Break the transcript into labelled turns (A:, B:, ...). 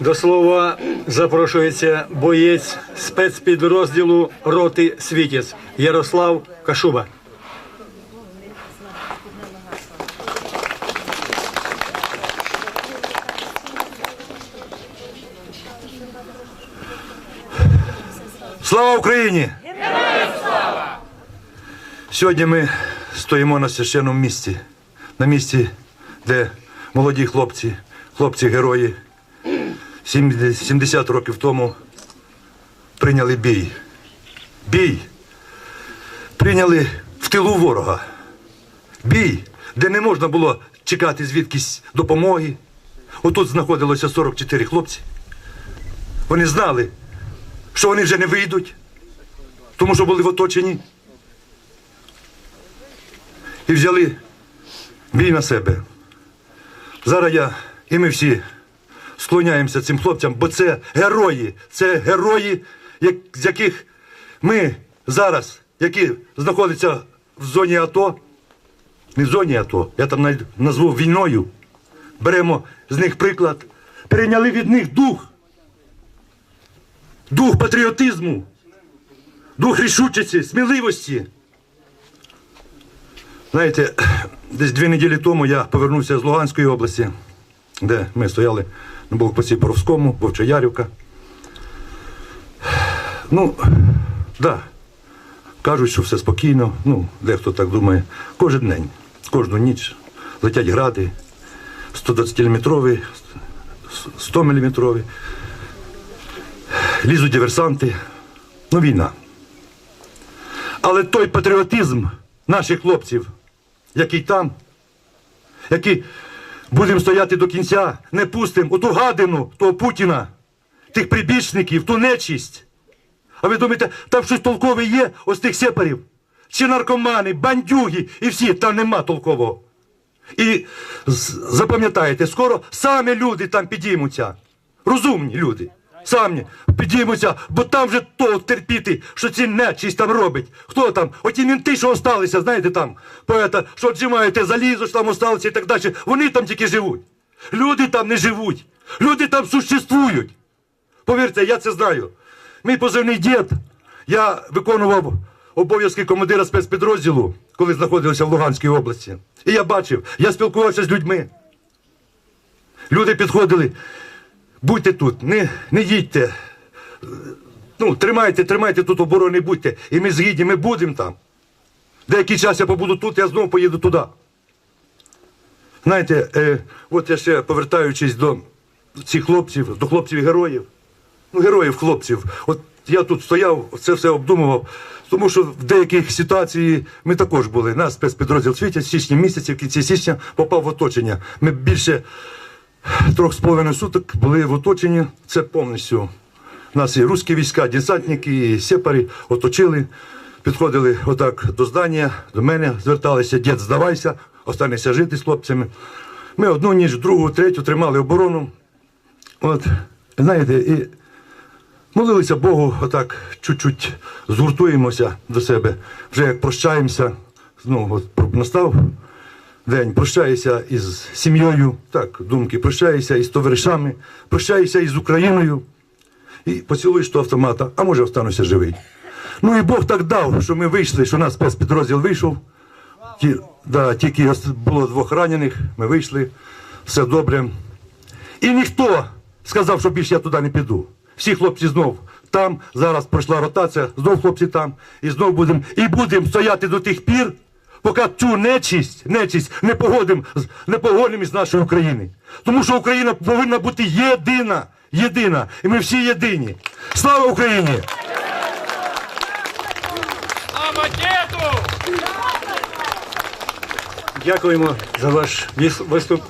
A: До слова запрошується боєць спецпідрозділу роти Світєць Ярослав Кашуба.
B: Слава Україні! Сьогодні ми стоїмо на священному місці, на місці, де молоді хлопці, хлопці-герої 70 70 років тому прийняли бій. Бій. Прийняли в тилу ворога. Бій, де не можна було чекати звідкись допомоги. Отут знаходилося 44 хлопці. Вони знали, що вони вже не вийдуть, тому що були в оточенні. І взяли бій на себе. Зараз я і ми всі склоняємося цим хлопцям, бо це герої, це герої, як, з яких ми зараз, які знаходяться в зоні АТО, не в зоні АТО, я там назву війною, беремо з них приклад, перейняли від них дух. Дух патріотизму, дух рішучості, сміливості. Знаєте, десь дві неділі тому я повернувся з Луганської області, де ми стояли на блокпості Боровському, Вовчоярівка. Ну, так, да, кажуть, що все спокійно, ну, дехто так думає, кожен день, кожну ніч летять гради 120-мм, 100-мм лізуть диверсанти. Ну, війна. Але той патріотизм наших хлопців, який там, які будемо стояти до кінця, не пустимо оту гадину, того Путіна, тих прибічників, ту нечість. А ви думаєте, там щось толкове є ось тих сепарів? Чи наркомани, бандюги і всі, там нема толкового. І запам'ятаєте, скоро самі люди там підіймуться. Розумні люди. Самі підіймуться, бо там вже то терпіти, що ці нечість там робить. Хто там? Оті мінти, що осталися, знаєте там, поета, що отжимаєте залізо, що там осталося і так далі. Вони там тільки живуть. Люди там не живуть. Люди там существують. Повірте, я це знаю. Мій позивний дід, я виконував обов'язки командира спецпідрозділу, коли знаходився в Луганській області. І я бачив, я спілкувався з людьми. Люди підходили, будьте тут, не, не їдьте. Ну, тримайте, тримайте тут оборони, будьте. І ми згідні, ми будемо там. Деякий час я побуду тут, я знову поїду туди. Знаєте, е, от я ще повертаючись до цих хлопців, до хлопців-героїв. Ну, героїв хлопців. От я тут стояв, це все обдумував, тому що в деяких ситуаціях ми також були. Наш спецпідрозділ світять в січні місяці, в кінці січня попав в оточення. Ми більше трьох з половиною суток були в оточенні. Це повністю. Нас і руські війська, десантники, і сепари оточили, підходили отак до здання, до мене зверталися, дід, здавайся, останешся жити з хлопцями. Ми одну ніч, другу, третю тримали оборону. От, знаєте, і молилися Богу, отак чуть-чуть згуртуємося до себе. Вже як прощаємося, ну, от настав день, прощаюся із сім'єю, так, думки, прощаюся із товаришами, прощаюся із Україною. І поцілуєш до автомата, а може остануся живий. Ну і Бог так дав, що ми вийшли, що наш спецпідрозділ вийшов. Ті, да, тільки було двох ранених, ми вийшли, все добре. І ніхто сказав, що більше я туди не піду. Всі хлопці знов там, зараз пройшла ротація, знов хлопці там, і знов будемо, і будемо стояти до тих пір, поки цю нечість, нечість не погодимо, з- не погодимо із нашої України. Тому що Україна повинна бути єдина, єдина, і ми всі єдині. Слава Україні!
A: Дякуємо за ваш виступ.